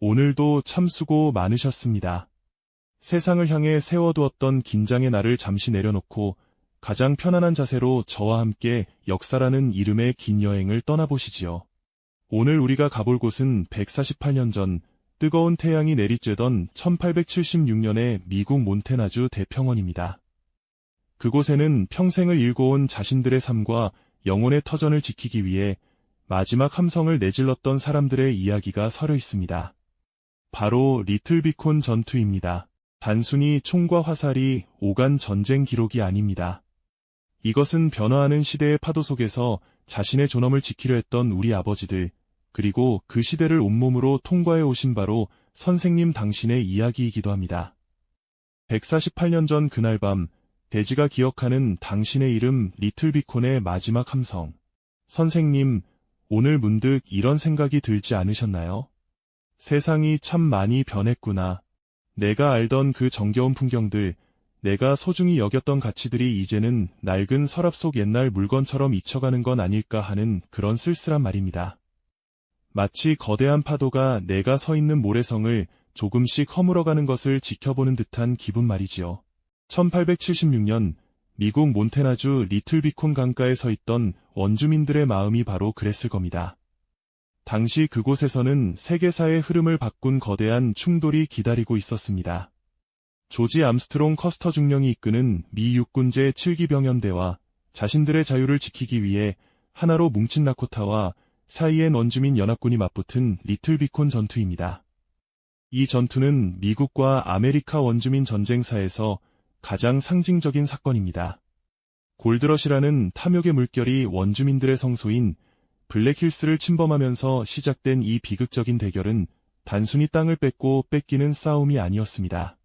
오늘도 참 수고 많으셨습니다. 세상을 향해 세워두었던 긴장의 날을 잠시 내려놓고 가장 편안한 자세로 저와 함께 역사라는 이름의 긴 여행을 떠나보시지요. 오늘 우리가 가볼 곳은 148년 전 뜨거운 태양이 내리쬐던 1876년의 미국 몬테나주 대평원입니다. 그곳에는 평생을 일궈온 자신들의 삶과 영혼의 터전을 지키기 위해 마지막 함성을 내질렀던 사람들의 이야기가 서려 있습니다. 바로 리틀비콘 전투입니다. 단순히 총과 화살이 오간 전쟁 기록이 아닙니다. 이것은 변화하는 시대의 파도 속에서 자신의 존엄을 지키려 했던 우리 아버지들, 그리고 그 시대를 온몸으로 통과해 오신 바로 선생님 당신의 이야기이기도 합니다. 148년 전 그날 밤, 대지가 기억하는 당신의 이름 리틀비콘의 마지막 함성. 선생님, 오늘 문득 이런 생각이 들지 않으셨나요? 세상이 참 많이 변했구나. 내가 알던 그 정겨운 풍경들, 내가 소중히 여겼던 가치들이 이제는 낡은 서랍 속 옛날 물건처럼 잊혀가는 건 아닐까 하는 그런 쓸쓸한 말입니다. 마치 거대한 파도가 내가 서 있는 모래성을 조금씩 허물어가는 것을 지켜보는 듯한 기분 말이지요. 1876년 미국 몬테나주 리틀비콘 강가에 서 있던 원주민들의 마음이 바로 그랬을 겁니다. 당시 그곳에서는 세계사의 흐름을 바꾼 거대한 충돌이 기다리고 있었습니다. 조지 암스트롱 커스터 중령이 이끄는 미 육군제 7기 병연대와 자신들의 자유를 지키기 위해 하나로 뭉친 라코타와 사이엔 원주민 연합군이 맞붙은 리틀비콘 전투입니다. 이 전투는 미국과 아메리카 원주민 전쟁사에서 가장 상징적인 사건입니다. 골드러시라는 탐욕의 물결이 원주민들의 성소인 블랙힐스를 침범하면서 시작된 이 비극적인 대결은 단순히 땅을 뺏고 뺏기는 싸움이 아니었습니다.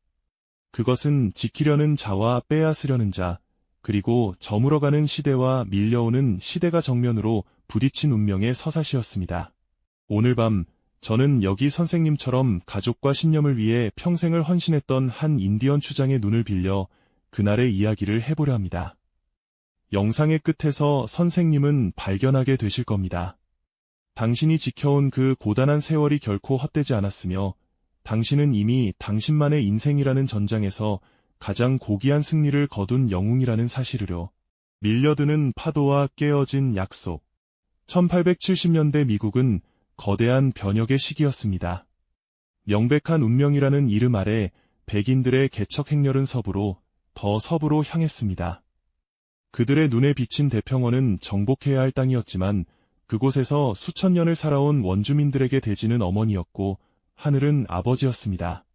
그것은 지키려는 자와 빼앗으려는 자, 그리고 저물어가는 시대와 밀려오는 시대가 정면으로 부딪힌 운명의 서사시였습니다. 오늘 밤 저는 여기 선생님처럼 가족과 신념을 위해 평생을 헌신했던 한 인디언 추장의 눈을 빌려 그날의 이야기를 해보려 합니다. 영상의 끝에서 선생님은 발견하게 되실 겁니다. 당신이 지켜온 그 고단한 세월이 결코 헛되지 않았으며 당신은 이미 당신만의 인생이라는 전장에서 가장 고귀한 승리를 거둔 영웅이라는 사실으로 밀려드는 파도와 깨어진 약속. 1870년대 미국은 거대한 변혁의 시기였습니다. 명백한 운명이라는 이름 아래 백인들의 개척 행렬은 서부로 더 서부로 향했습니다. 그들의 눈에 비친 대평원은 정복해야 할 땅이었지만 그곳에서 수천 년을 살아온 원주민들에게 대지는 어머니였고 하늘은 아버지였습니다.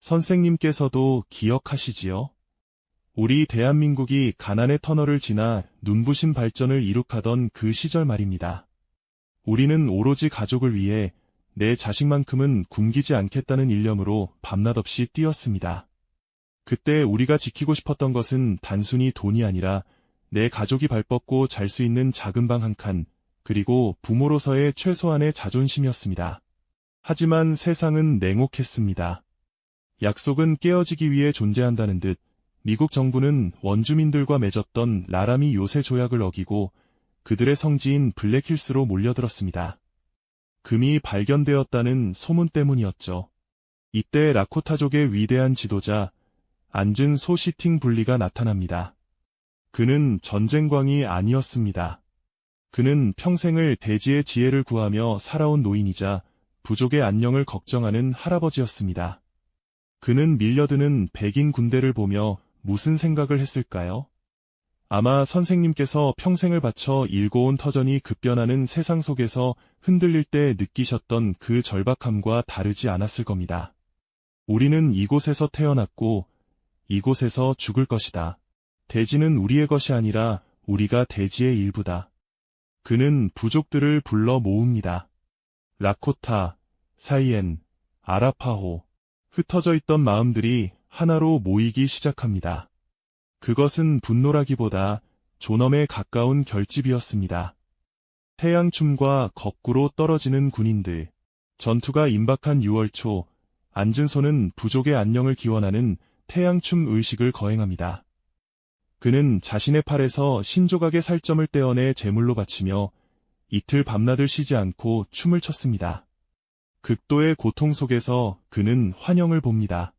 선생님께서도 기억하시지요? 우리 대한민국이 가난의 터널을 지나 눈부신 발전을 이룩하던 그 시절 말입니다. 우리는 오로지 가족을 위해 내 자식만큼은 굶기지 않겠다는 일념으로 밤낮 없이 뛰었습니다. 그때 우리가 지키고 싶었던 것은 단순히 돈이 아니라 내 가족이 발 뻗고 잘 수 있는 작은 방 한 칸, 그리고 부모로서의 최소한의 자존심이었습니다. 하지만 세상은 냉혹했습니다. 약속은 깨어지기 위해 존재한다는 듯 미국 정부는 원주민들과 맺었던 라라미 요새 조약을 어기고 그들의 성지인 블랙힐스로 몰려들었습니다. 금이 발견되었다는 소문 때문이었죠. 이때 라코타족의 위대한 지도자 안즌 소시팅 분리가 나타납니다. 그는 전쟁광이 아니었습니다. 그는 평생을 대지의 지혜를 구하며 살아온 노인이자 부족의 안녕을 걱정하는 할아버지였습니다. 그는 밀려드는 백인 군대를 보며 무슨 생각을 했을까요? 아마 선생님께서 평생을 바쳐 일궈온 터전이 급변하는 세상 속에서 흔들릴 때 느끼셨던 그 절박함과 다르지 않았을 겁니다. 우리는 이곳에서 태어났고 이곳에서 죽을 것이다. 대지는 우리의 것이 아니라 우리가 대지의 일부다. 그는 부족들을 불러 모읍니다. 라코타, 사이엔, 아라파호, 흩어져 있던 마음들이 하나로 모이기 시작합니다. 그것은 분노라기보다 존엄에 가까운 결집이었습니다. 태양춤과 거꾸로 떨어지는 군인들, 전투가 임박한 6월 초, 안진소는 부족의 안녕을 기원하는 태양춤 의식을 거행합니다. 그는 자신의 팔에서 신조각의 살점을 떼어내 제물로 바치며 이틀 밤낮을 쉬지 않고 춤을 췄습니다. 극도의 고통 속에서 그는 환영을 봅니다.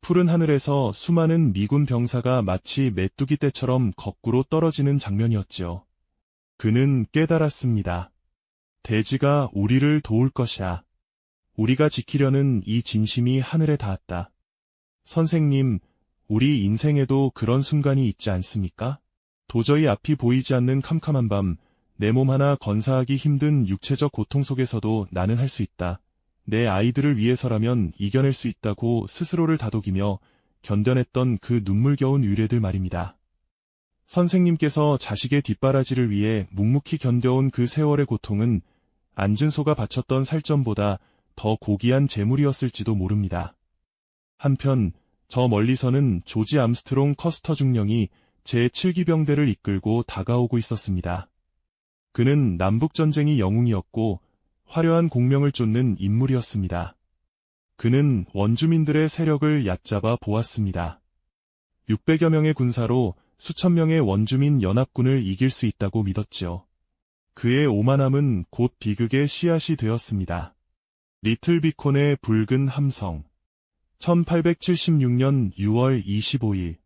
푸른 하늘에서 수많은 미군 병사가 마치 메뚜기 떼처럼 거꾸로 떨어지는 장면이었지요. 그는 깨달았습니다. 대지가 우리를 도울 것이야. 우리가 지키려는 이 진심이 하늘에 닿았다. 선생님, 우리 인생에도 그런 순간이 있지 않습니까? 도저히 앞이 보이지 않는 캄캄한 밤, 내 몸 하나 건사하기 힘든 육체적 고통 속에서도 나는 할 수 있다. 내 아이들을 위해서라면 이겨낼 수 있다고 스스로를 다독이며 견뎌냈던 그 눈물겨운 유래들 말입니다. 선생님께서 자식의 뒷바라지를 위해 묵묵히 견뎌온 그 세월의 고통은 안진소가 바쳤던 살점보다 더 고귀한 재물이었을지도 모릅니다. 한편 저 멀리서는 조지 암스트롱 커스터 중령이 제7기병대를 이끌고 다가오고 있었습니다. 그는 남북전쟁이 영웅이었고 화려한 공명을 쫓는 인물이었습니다. 그는 원주민들의 세력을 얕잡아 보았습니다. 600여 명의 군사로 수천 명의 원주민 연합군을 이길 수 있다고 믿었지요. 그의 오만함은 곧 비극의 씨앗이 되었습니다. 리틀 비콘의 붉은 함성 1876년 6월 25일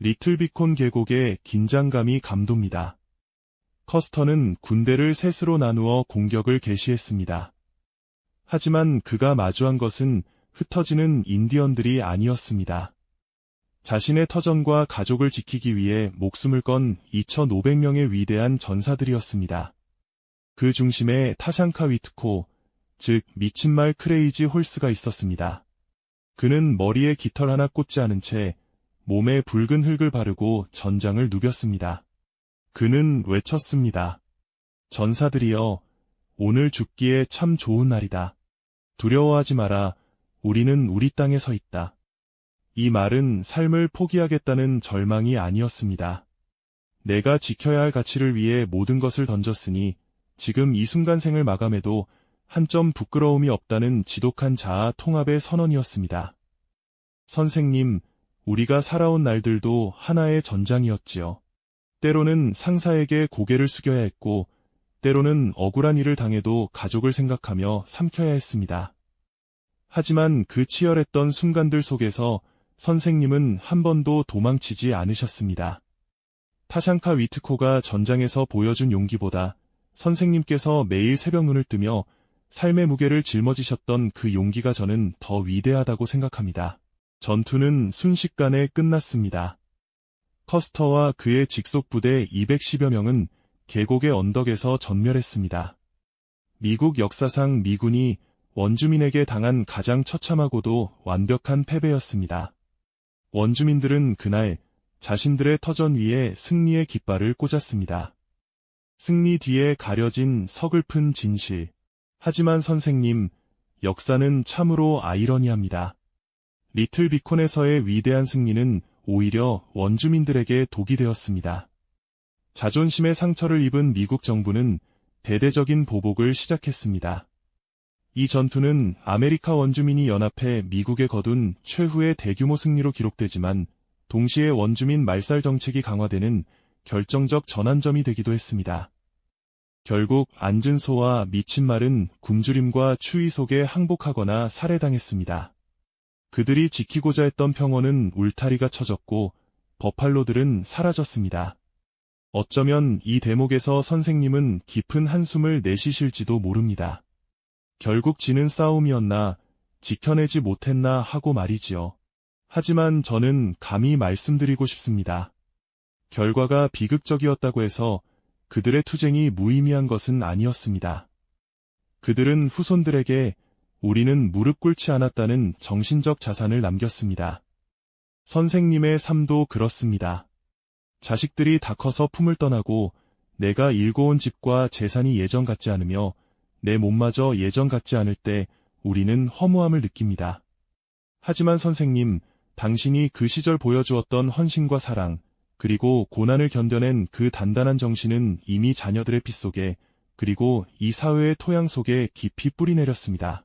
리틀 비콘 계곡의 긴장감이 감돕니다. 커스터는 군대를 셋으로 나누어 공격을 개시했습니다. 하지만 그가 마주한 것은 흩어지는 인디언들이 아니었습니다. 자신의 터전과 가족을 지키기 위해 목숨을 건 2,500명의 위대한 전사들이었습니다. 그 중심에 타샹카 위트코, 즉 미친 말 크레이지 홀스가 있었습니다. 그는 머리에 깃털 하나 꽂지 않은 채 몸에 붉은 흙을 바르고 전장을 누볐습니다. 그는 외쳤습니다. 전사들이여, 오늘 죽기에 참 좋은 날이다. 두려워하지 마라. 우리는 우리 땅에 서 있다. 이 말은 삶을 포기하겠다는 절망이 아니었습니다. 내가 지켜야 할 가치를 위해 모든 것을 던졌으니 지금 이 순간 생을 마감해도 한 점 부끄러움이 없다는 지독한 자아 통합의 선언이었습니다. 선생님, 우리가 살아온 날들도 하나의 전장이었지요. 때로는 상사에게 고개를 숙여야 했고, 때로는 억울한 일을 당해도 가족을 생각하며 삼켜야 했습니다. 하지만 그 치열했던 순간들 속에서 선생님은 한 번도 도망치지 않으셨습니다. 타샹카 위트코가 전장에서 보여준 용기보다 선생님께서 매일 새벽 눈을 뜨며 삶의 무게를 짊어지셨던 그 용기가 저는 더 위대하다고 생각합니다. 전투는 순식간에 끝났습니다. 커스터와 그의 직속 부대 210여 명은 계곡의 언덕에서 전멸했습니다. 미국 역사상 미군이 원주민에게 당한 가장 처참하고도 완벽한 패배였습니다. 원주민들은 그날 자신들의 터전 위에 승리의 깃발을 꽂았습니다. 승리 뒤에 가려진 서글픈 진실. 하지만 선생님, 역사는 참으로 아이러니합니다. 리틀 비콘에서의 위대한 승리는 오히려 원주민들에게 독이 되었습니다. 자존심의 상처를 입은 미국 정부는 대대적인 보복을 시작했습니다. 이 전투는 아메리카 원주민이 연합해 미국에 거둔 최후의 대규모 승리로 기록되지만 동시에 원주민 말살 정책이 강화되는 결정적 전환점이 되기도 했습니다. 결국 안진소와 미친 말은 굶주림과 추위 속에 항복하거나 살해당했습니다. 그들이 지키고자 했던 평원은 울타리가 쳐졌고 버팔로들은 사라졌습니다. 어쩌면 이 대목에서 선생님은 깊은 한숨을 내쉬실지도 모릅니다. 결국 지는 싸움이었나, 지켜내지 못했나 하고 말이지요. 하지만 저는 감히 말씀드리고 싶습니다. 결과가 비극적이었다고 해서 그들의 투쟁이 무의미한 것은 아니었습니다. 그들은 후손들에게 우리는 무릎 꿇지 않았다는 정신적 자산을 남겼습니다. 선생님의 삶도 그렇습니다. 자식들이 다 커서 품을 떠나고 내가 일궈온 집과 재산이 예전 같지 않으며 내 몸마저 예전 같지 않을 때 우리는 허무함을 느낍니다. 하지만 선생님, 당신이 그 시절 보여주었던 헌신과 사랑, 그리고 고난을 견뎌낸 그 단단한 정신은 이미 자녀들의 피 속에, 그리고 이 사회의 토양 속에 깊이 뿌리내렸습니다.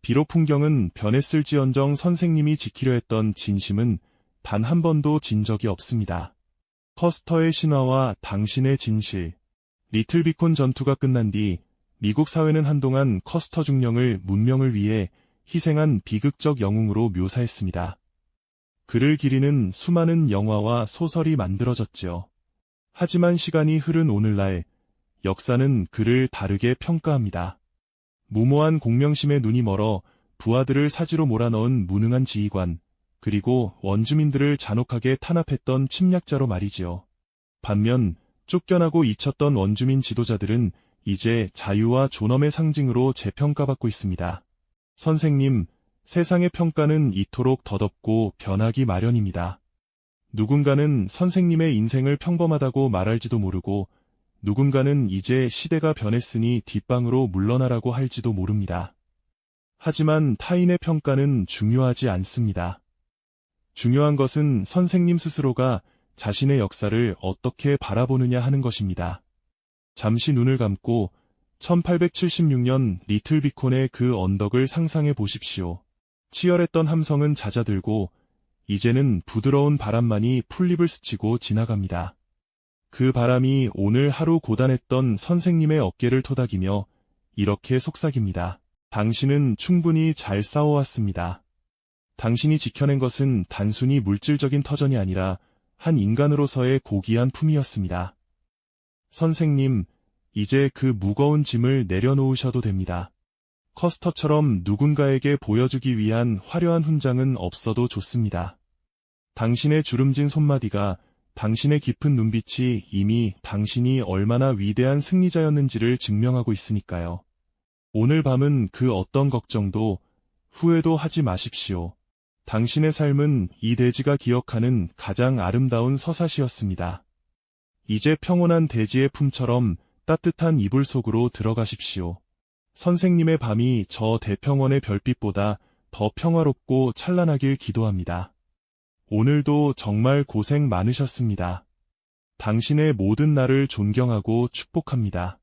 비록 풍경은 변했을지언정 선생님이 지키려 했던 진심은 단 한 번도 진 적이 없습니다. 퍼스터의 신화와 당신의 진실. 리틀 비콘 전투가 끝난 뒤 미국 사회는 한동안 커스터 중령을 문명을 위해 희생한 비극적 영웅으로 묘사했습니다. 그를 기리는 수많은 영화와 소설이 만들어졌지요. 하지만 시간이 흐른 오늘날 역사는 그를 다르게 평가합니다. 무모한 공명심에 눈이 멀어 부하들을 사지로 몰아넣은 무능한 지휘관, 그리고 원주민들을 잔혹하게 탄압했던 침략자로 말이지요. 반면 쫓겨나고 잊혔던 원주민 지도자들은 이제 자유와 존엄의 상징으로 재평가받고 있습니다. 선생님, 세상의 평가는 이토록 더덥고 변하기 마련입니다. 누군가는 선생님의 인생을 평범하다고 말할지도 모르고 누군가는 이제 시대가 변했으니 뒷방으로 물러나라고 할지도 모릅니다. 하지만 타인의 평가는 중요하지 않습니다. 중요한 것은 선생님 스스로가 자신의 역사를 어떻게 바라보느냐 하는 것입니다. 잠시 눈을 감고 1876년 리틀 비콘의 그 언덕을 상상해 보십시오. 치열했던 함성은 잦아들고 이제는 부드러운 바람만이 풀잎을 스치고 지나갑니다. 그 바람이 오늘 하루 고단했던 선생님의 어깨를 토닥이며 이렇게 속삭입니다. 당신은 충분히 잘 싸워왔습니다. 당신이 지켜낸 것은 단순히 물질적인 터전이 아니라 한 인간으로서의 고귀한 품이었습니다. 선생님, 이제 그 무거운 짐을 내려놓으셔도 됩니다. 커스터처럼 누군가에게 보여주기 위한 화려한 훈장은 없어도 좋습니다. 당신의 주름진 손마디가 당신의 깊은 눈빛이 이미 당신이 얼마나 위대한 승리자였는지를 증명하고 있으니까요. 오늘 밤은 그 어떤 걱정도 후회도 하지 마십시오. 당신의 삶은 이 대지가 기억하는 가장 아름다운 서사시였습니다. 이제 평온한 대지의 품처럼 따뜻한 이불 속으로 들어가십시오. 선생님의 밤이 저 대평원의 별빛보다 더 평화롭고 찬란하길 기도합니다. 오늘도 정말 고생 많으셨습니다. 당신의 모든 날을 존경하고 축복합니다.